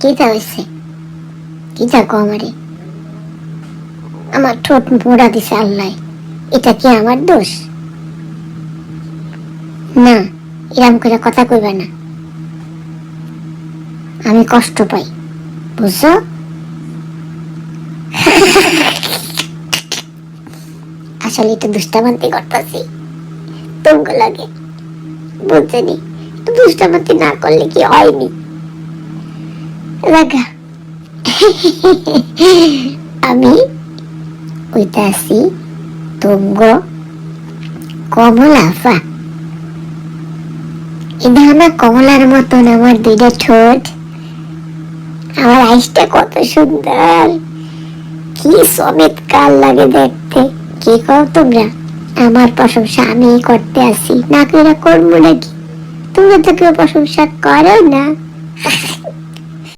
কিটা হয়েছে কিটা কো আমারে। আমার ঠোঁট পোড়া দিছে আল্লাহ। এটা কি আমার দোষ? না, এরম করে কথা কইবে না। আমি কষ্ট পাই, বুঝছ? আসলে একটু দুষ্টামান্তি করতেছি। তোমাকে লাগে। বুঝছেনি? একটু দুষ্টামান্তি না করলে কি হয়নি? লাগা। আমি ওইটা আছি তোমগ কমলা আফা। না কমলার মতন, আমার দুইটা ঠোঁট। আমার আইসটা কত সুন্দর। কি চমৎকার লাগে দেখতে। কি কও তোমরা? আমার প্রশংসা আমি করতে আসি না করে করব নাকি? তোমরা তো কেউ প্রশংসা করো না।